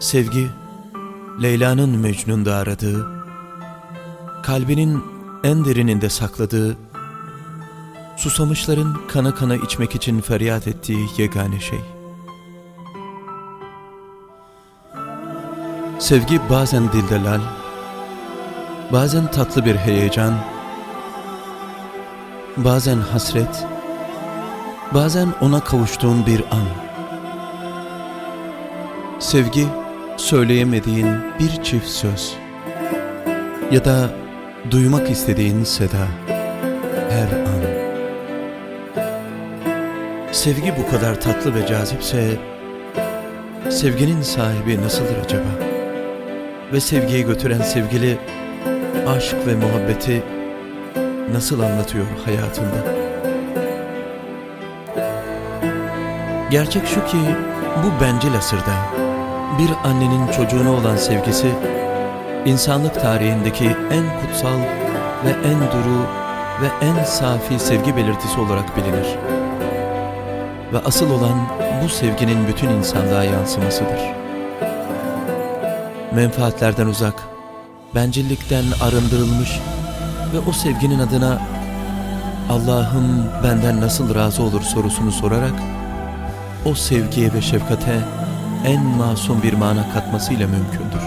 Sevgi, Leyla'nın Mecnun'da aradığı, kalbinin en derininde sakladığı, susamışların kana kana içmek için feryat ettiği yegane şey. Sevgi bazen dilde lal, bazen tatlı bir heyecan, bazen hasret, bazen ona kavuştuğun bir an. Sevgi, söyleyemediğin bir çift söz ya da duymak istediğin seda her an. Sevgi bu kadar tatlı ve cazipse sevginin sahibi nasıldır acaba? Ve sevgiye götüren sevgili aşk ve muhabbeti nasıl anlatıyor hayatında? Gerçek şu ki bu bencil asırda bir annenin çocuğuna olan sevgisi insanlık tarihindeki en kutsal ve en duru ve en safi sevgi belirtisi olarak bilinir. Ve asıl olan bu sevginin bütün insanlığa yansımasıdır. Menfaatlerden uzak, bencillikten arındırılmış ve o sevginin adına Allah'ım benden nasıl razı olur sorusunu sorarak o sevgiye ve şefkate en masum bir mana katmasıyla mümkündür.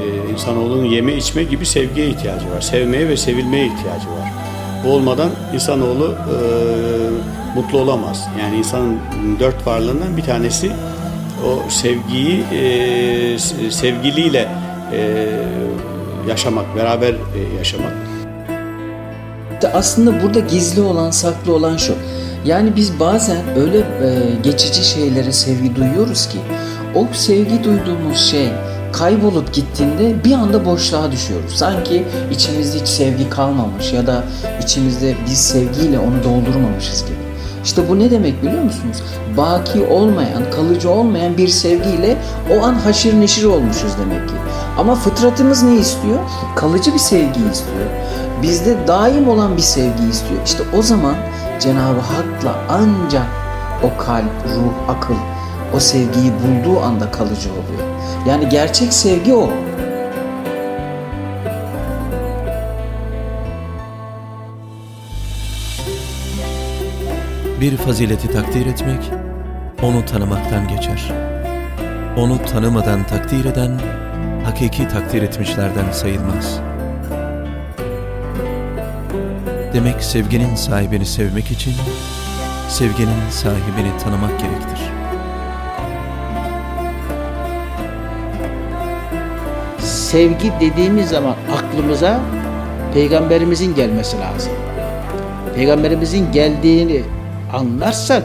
Ee, insanoğlunun yeme içme gibi sevgiye ihtiyacı var. Sevmeye ve sevilmeye ihtiyacı var. Bu olmadan insanoğlu e, mutlu olamaz. Yani insanın dört varlığından bir tanesi o sevgiyi e, sevgiliyle e, yaşamak, beraber e, yaşamak. İşte aslında burada gizli olan, saklı olan şu. Yani biz bazen öyle e, geçici şeylere sevgi duyuyoruz ki o sevgi duyduğumuz şey kaybolup gittiğinde bir anda boşluğa düşüyoruz. Sanki içimizde hiç sevgi kalmamış ya da içimizde biz sevgiyle onu doldurmamışız gibi. İşte bu ne demek biliyor musunuz? Baki olmayan, kalıcı olmayan bir sevgiyle o an haşir neşir olmuşuz demek ki. Ama fıtratımız ne istiyor? Kalıcı bir sevgi istiyor. Bizde daim olan bir sevgi istiyor. İşte o zaman Cenab-ı Hak'la ancak o kalp, ruh, akıl o sevgiyi bulduğu anda kalıcı oluyor. Yani gerçek sevgi o. Bir fazileti takdir etmek, onu tanımaktan geçer. Onu tanımadan takdir eden, hakiki takdir etmişlerden sayılmaz. Demek sevginin sahibini sevmek için, sevginin sahibini tanımak gerektir. sevgi dediğimiz zaman aklımıza peygamberimizin gelmesi lazım. Peygamberimizin geldiğini anlarsak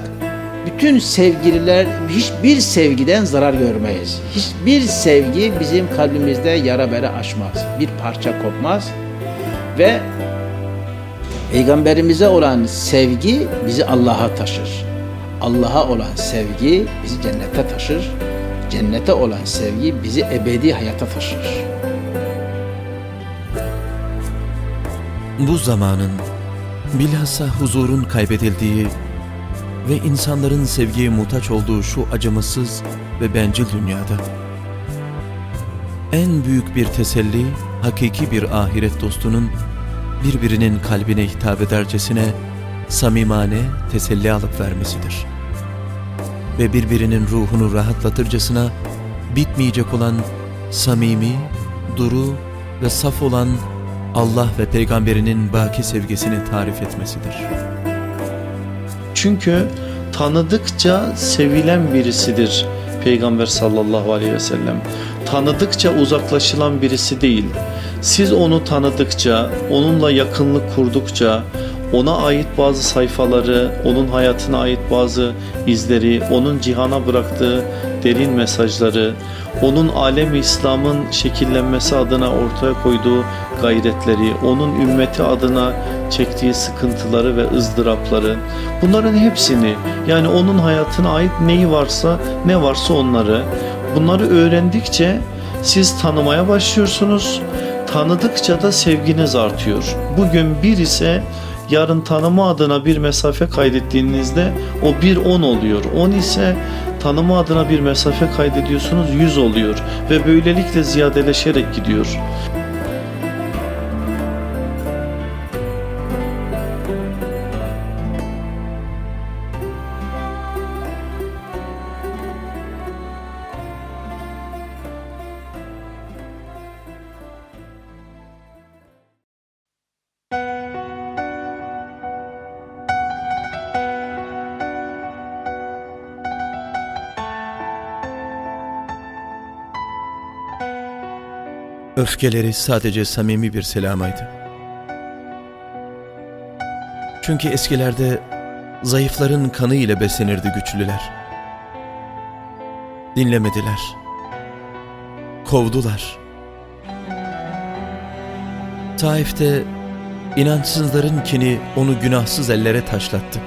bütün sevgililer hiçbir sevgiden zarar görmeyiz. Hiçbir sevgi bizim kalbimizde yara bere açmaz. Bir parça kopmaz ve Peygamberimize olan sevgi bizi Allah'a taşır. Allah'a olan sevgi bizi cennete taşır. Cennete olan sevgi bizi ebedi hayata taşır. Bu zamanın, bilhassa huzurun kaybedildiği ve insanların sevgiye muhtaç olduğu şu acımasız ve bencil dünyada, en büyük bir teselli, hakiki bir ahiret dostunun birbirinin kalbine hitap edercesine samimane teselli alıp vermesidir. Ve birbirinin ruhunu rahatlatırcasına bitmeyecek olan samimi, duru ve saf olan Allah ve peygamberinin baki sevgisini tarif etmesidir. Çünkü tanıdıkça sevilen birisidir Peygamber sallallahu aleyhi ve sellem. Tanıdıkça uzaklaşılan birisi değil. Siz onu tanıdıkça, onunla yakınlık kurdukça, ona ait bazı sayfaları, onun hayatına ait bazı izleri, onun cihana bıraktığı derin mesajları, onun alem İslam'ın şekillenmesi adına ortaya koyduğu gayretleri, onun ümmeti adına çektiği sıkıntıları ve ızdırapları, bunların hepsini yani onun hayatına ait neyi varsa, ne varsa onları, bunları öğrendikçe siz tanımaya başlıyorsunuz. Tanıdıkça da sevginiz artıyor. Bugün bir ise yarın tanıma adına bir mesafe kaydettiğinizde o bir on oluyor. On ise tanıma adına bir mesafe kaydediyorsunuz 100 oluyor ve böylelikle ziyadeleşerek gidiyor. Öfkeleri sadece samimi bir selamaydı. Çünkü eskilerde zayıfların kanı ile beslenirdi güçlüler. Dinlemediler. Kovdular. Taif'te inançsızların kini onu günahsız ellere taşlattı.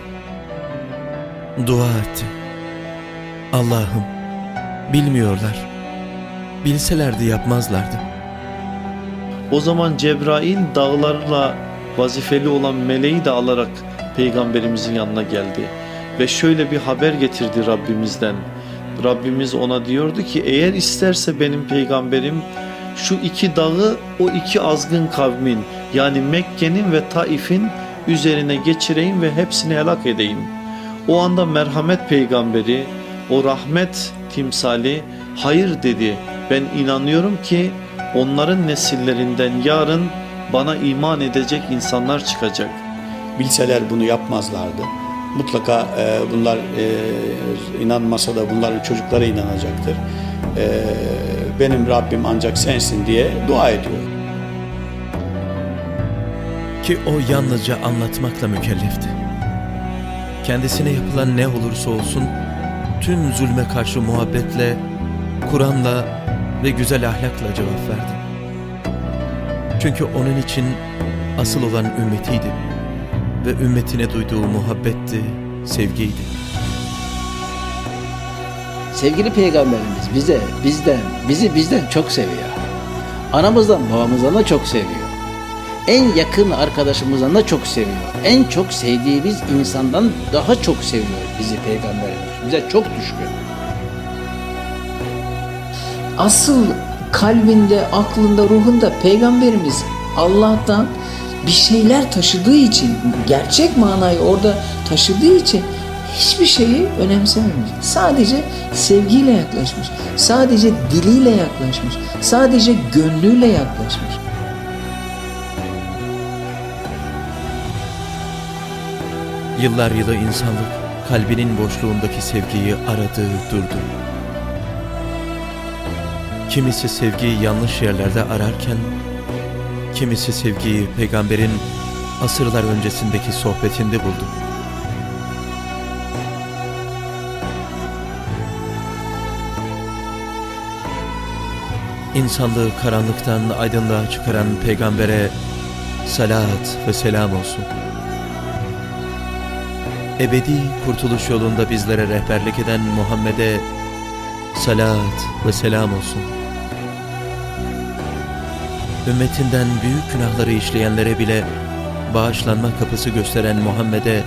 Dua etti. Allah'ım bilmiyorlar. Bilselerdi yapmazlardı. O zaman Cebrail dağlarla vazifeli olan meleği de alarak peygamberimizin yanına geldi. Ve şöyle bir haber getirdi Rabbimizden. Rabbimiz ona diyordu ki eğer isterse benim peygamberim şu iki dağı o iki azgın kavmin yani Mekke'nin ve Taif'in üzerine geçireyim ve hepsini helak edeyim. O anda merhamet peygamberi, o rahmet timsali hayır dedi. Ben inanıyorum ki onların nesillerinden yarın bana iman edecek insanlar çıkacak. Bilseler bunu yapmazlardı. Mutlaka e, bunlar e, inanmasa da bunların çocukları inanacaktır. E, benim Rabbim ancak sensin diye dua ediyor. Ki o yalnızca anlatmakla mükellefti. Kendisine yapılan ne olursa olsun tüm zulme karşı muhabbetle, Kur'an'la ve güzel ahlakla cevap verdi. Çünkü onun için asıl olan ümmetiydi ve ümmetine duyduğu muhabbetti, sevgiydi. Sevgili peygamberimiz bize, bizden, bizi bizden çok seviyor. Anamızdan, babamızdan da çok seviyor. En yakın arkadaşımızdan da çok seviyor. En çok sevdiğimiz insandan daha çok seviyor bizi peygamberimiz. Bize çok düşkün. Asıl kalbinde, aklında, ruhunda peygamberimiz Allah'tan bir şeyler taşıdığı için, gerçek manayı orada taşıdığı için hiçbir şeyi önemsememiş. Sadece sevgiyle yaklaşmış. Sadece diliyle yaklaşmış. Sadece gönlüyle yaklaşmış. Yıllar yılı insanlık kalbinin boşluğundaki sevgiyi aradı, durdu. Kimisi sevgiyi yanlış yerlerde ararken, kimisi sevgiyi peygamberin asırlar öncesindeki sohbetinde buldu. İnsanlığı karanlıktan aydınlığa çıkaran peygambere salat ve selam olsun. Ebedi kurtuluş yolunda bizlere rehberlik eden Muhammed'e salat ve selam olsun. Ümmetinden büyük günahları işleyenlere bile bağışlanma kapısı gösteren Muhammed'e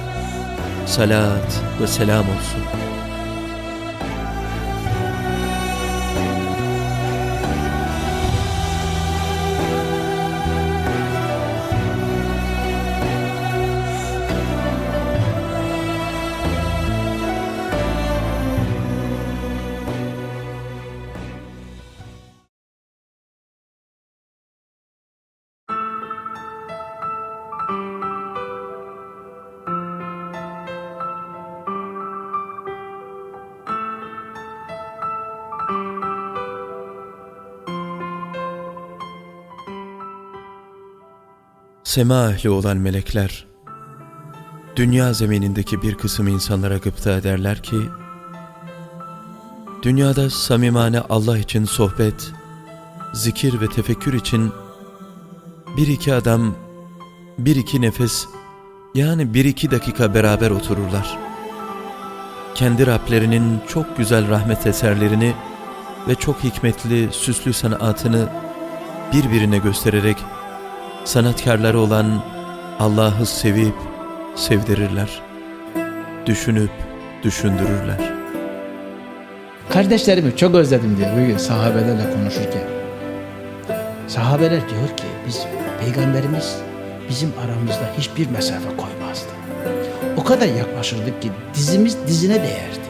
salat ve selam olsun. Sema ehli olan melekler, dünya zeminindeki bir kısım insanlara gıpta ederler ki, dünyada samimane Allah için sohbet, zikir ve tefekkür için bir iki adam, bir iki nefes, yani bir iki dakika beraber otururlar. Kendi Rablerinin çok güzel rahmet eserlerini ve çok hikmetli, süslü sanatını birbirine göstererek sanatkarları olan Allah'ı sevip sevdirirler. Düşünüp düşündürürler. Kardeşlerimi çok özledim diyor bugün sahabelerle konuşurken. Sahabeler diyor ki biz peygamberimiz bizim aramızda hiçbir mesafe koymazdı. O kadar yaklaşırdık ki dizimiz dizine değerdi.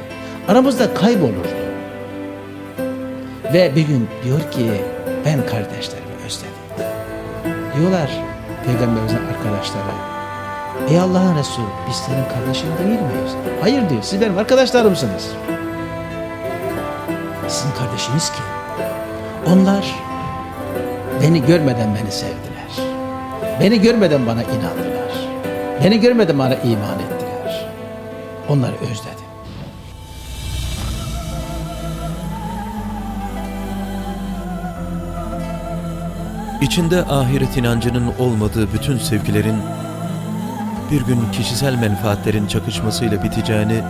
Aramızda kaybolurdu. Ve bir gün diyor ki ben özledim. Diyorlar peygamberimizin arkadaşları. Ey Allah'ın Resulü biz senin kardeşin değil miyiz? Hayır diyor siz benim arkadaşlarımsınız. Sizin kardeşiniz kim? Onlar beni görmeden beni sevdiler. Beni görmeden bana inandılar. Beni görmeden bana iman ettiler. Onları özledim. İçinde ahiret inancının olmadığı bütün sevgilerin bir gün kişisel menfaatlerin çakışmasıyla biteceğini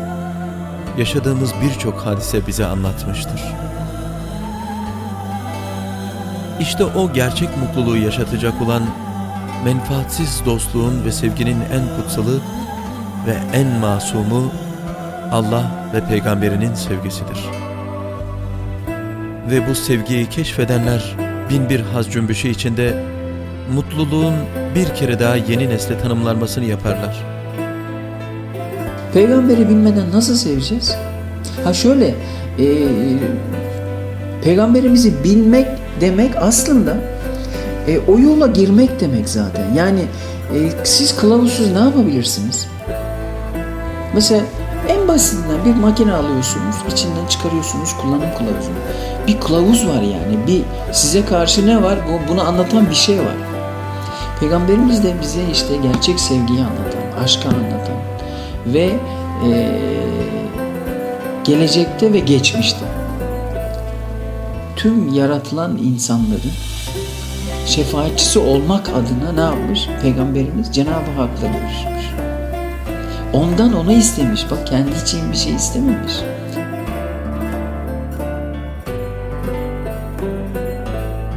yaşadığımız birçok hadise bize anlatmıştır. İşte o gerçek mutluluğu yaşatacak olan menfaatsiz dostluğun ve sevginin en kutsalı ve en masumu Allah ve peygamberinin sevgisidir. Ve bu sevgiyi keşfedenler bin bir haz cümbüşü içinde mutluluğun bir kere daha yeni nesle tanımlanmasını yaparlar. Peygamberi bilmeden nasıl seveceğiz? Ha şöyle, e, peygamberimizi bilmek demek aslında e, o yola girmek demek zaten. Yani e, siz kılavuzsuz ne yapabilirsiniz? Mesela en basitinden bir makine alıyorsunuz, içinden çıkarıyorsunuz kullanım kılavuzunu. Bir kılavuz var yani, bir size karşı ne var? Bu, bunu anlatan bir şey var. Peygamberimiz de bize işte gerçek sevgiyi anlatan, aşkı anlatan ve e, gelecekte ve geçmişte tüm yaratılan insanların şefaatçisi olmak adına ne yapmış? Peygamberimiz Cenab-ı Hak'la görüşmüş. Ondan onu istemiş. Bak kendi için bir şey istememiş.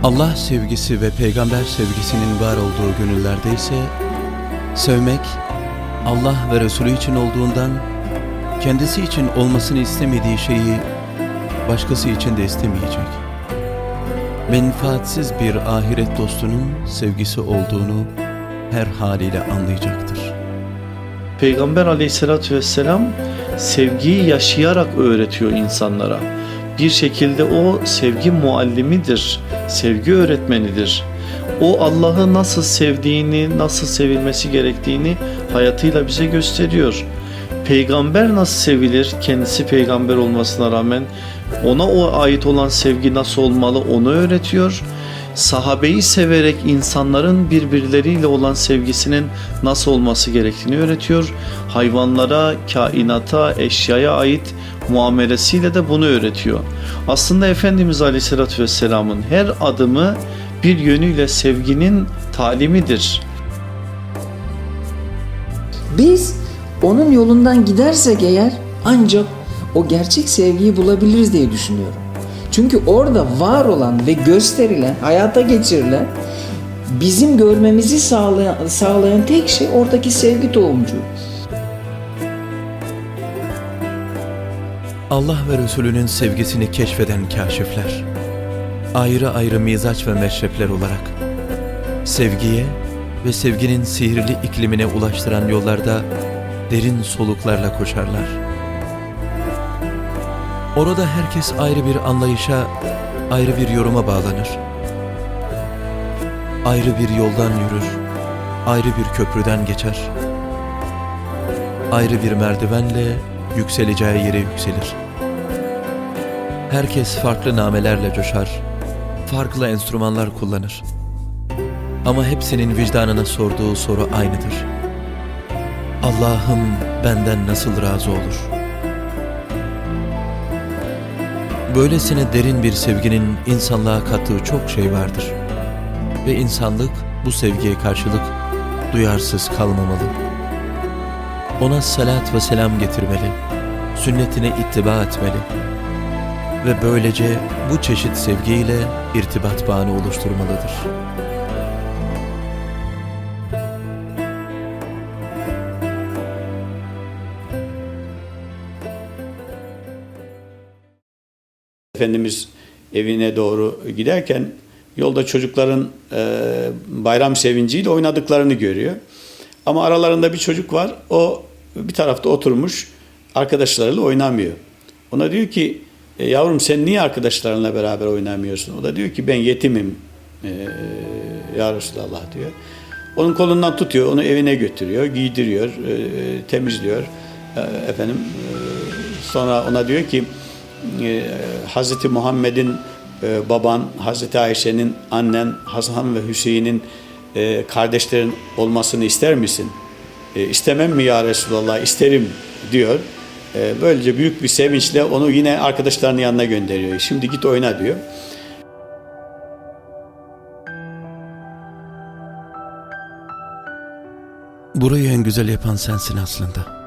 Allah sevgisi ve peygamber sevgisinin var olduğu gönüllerde ise sevmek Allah ve Resulü için olduğundan kendisi için olmasını istemediği şeyi başkası için de istemeyecek. Menfaatsiz bir ahiret dostunun sevgisi olduğunu her haliyle anlayacaktır. Peygamber aleyhissalatü vesselam sevgiyi yaşayarak öğretiyor insanlara. Bir şekilde o sevgi muallimidir, sevgi öğretmenidir. O Allah'ı nasıl sevdiğini, nasıl sevilmesi gerektiğini hayatıyla bize gösteriyor. Peygamber nasıl sevilir? Kendisi peygamber olmasına rağmen ona o ait olan sevgi nasıl olmalı onu öğretiyor. Sahabeyi severek insanların birbirleriyle olan sevgisinin nasıl olması gerektiğini öğretiyor. Hayvanlara, kainata, eşyaya ait muamelesiyle de bunu öğretiyor. Aslında Efendimiz Aleyhisselatü Vesselam'ın her adımı bir yönüyle sevginin talimidir. Biz onun yolundan gidersek eğer ancak o gerçek sevgiyi bulabiliriz diye düşünüyorum. Çünkü orada var olan ve gösterilen, hayata geçirilen bizim görmemizi sağlayan, sağlayan tek şey oradaki sevgi tohumcuğu. Allah ve Resulünün sevgisini keşfeden kaşifler, ayrı ayrı mizaç ve meşrepler olarak, sevgiye ve sevginin sihirli iklimine ulaştıran yollarda derin soluklarla koşarlar. Orada herkes ayrı bir anlayışa, ayrı bir yoruma bağlanır. Ayrı bir yoldan yürür, ayrı bir köprüden geçer. Ayrı bir merdivenle yükseleceği yere yükselir. Herkes farklı namelerle coşar, farklı enstrümanlar kullanır. Ama hepsinin vicdanına sorduğu soru aynıdır. Allah'ım benden nasıl razı olur? Böylesine derin bir sevginin insanlığa kattığı çok şey vardır. Ve insanlık bu sevgiye karşılık duyarsız kalmamalı. Ona salat ve selam getirmeli, sünnetine ittiba etmeli ve böylece bu çeşit sevgiyle irtibat bağını oluşturmalıdır. Efendimiz evine doğru giderken yolda çocukların e, bayram sevinciyle oynadıklarını görüyor. Ama aralarında bir çocuk var. O bir tarafta oturmuş arkadaşlarıyla oynamıyor. Ona diyor ki "E, yavrum sen niye arkadaşlarınla beraber oynamıyorsun? O da diyor ki ben yetimim e, ya Resulallah diyor. Onun kolundan tutuyor, onu evine götürüyor, giydiriyor, e, temizliyor. E, efendim e, sonra ona diyor ki e, Hazreti Muhammed'in e, baban, Hazreti Ayşe'nin annen, Hasan ve Hüseyin'in e, kardeşlerin olmasını ister misin? E, istemem mi ya Resulallah? İsterim diyor. E, böylece büyük bir sevinçle onu yine arkadaşlarının yanına gönderiyor. Şimdi git oyna diyor. Burayı en güzel yapan sensin aslında.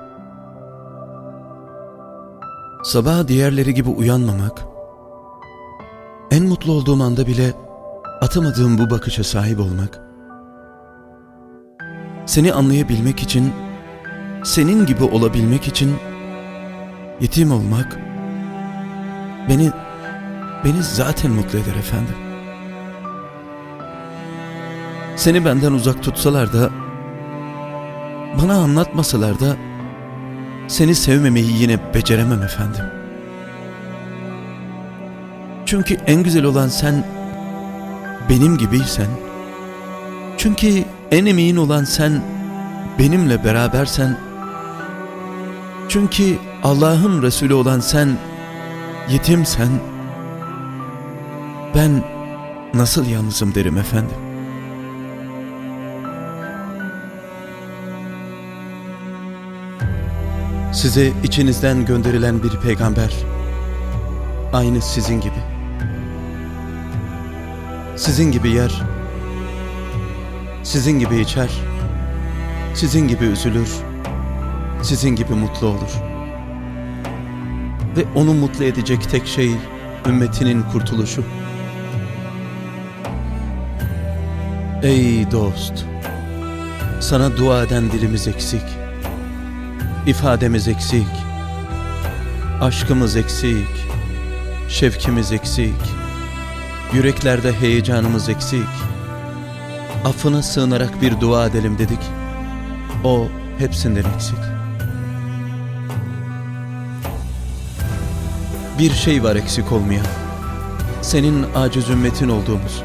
Sabah diğerleri gibi uyanmamak, en mutlu olduğum anda bile atamadığım bu bakışa sahip olmak, seni anlayabilmek için, senin gibi olabilmek için yetim olmak beni beni zaten mutlu eder efendim. Seni benden uzak tutsalar da bana anlatmasalar da seni sevmemeyi yine beceremem efendim. Çünkü en güzel olan sen benim gibiysen, çünkü en emin olan sen benimle berabersen, çünkü Allah'ın Resulü olan sen yetimsen, ben nasıl yalnızım derim efendim. Size içinizden gönderilen bir peygamber aynı sizin gibi. Sizin gibi yer, sizin gibi içer, sizin gibi üzülür, sizin gibi mutlu olur. Ve onu mutlu edecek tek şey ümmetinin kurtuluşu. Ey dost! Sana dua eden dilimiz eksik. İfademiz eksik. Aşkımız eksik. Şevkimiz eksik. Yüreklerde heyecanımız eksik. Affına sığınarak bir dua edelim dedik. O hepsinden eksik. Bir şey var eksik olmayan. Senin aciz ümmetin olduğumuz.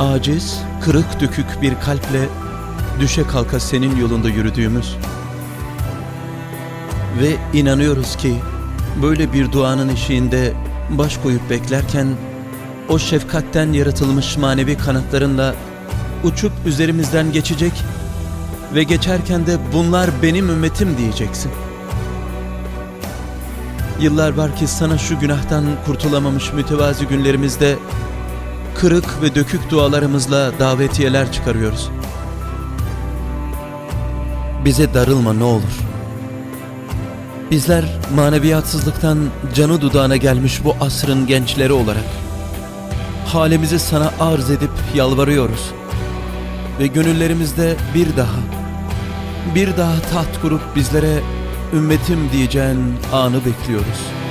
Aciz, kırık dökük bir kalple düşe kalka senin yolunda yürüdüğümüz ve inanıyoruz ki böyle bir duanın eşiğinde baş koyup beklerken o şefkatten yaratılmış manevi kanatlarınla uçup üzerimizden geçecek ve geçerken de bunlar benim ümmetim diyeceksin. Yıllar var ki sana şu günahtan kurtulamamış mütevazi günlerimizde kırık ve dökük dualarımızla davetiyeler çıkarıyoruz. Bize darılma ne olur. Bizler maneviyatsızlıktan canı dudağına gelmiş bu asrın gençleri olarak halimizi sana arz edip yalvarıyoruz. Ve gönüllerimizde bir daha, bir daha taht kurup bizlere ümmetim diyeceğin anı bekliyoruz.''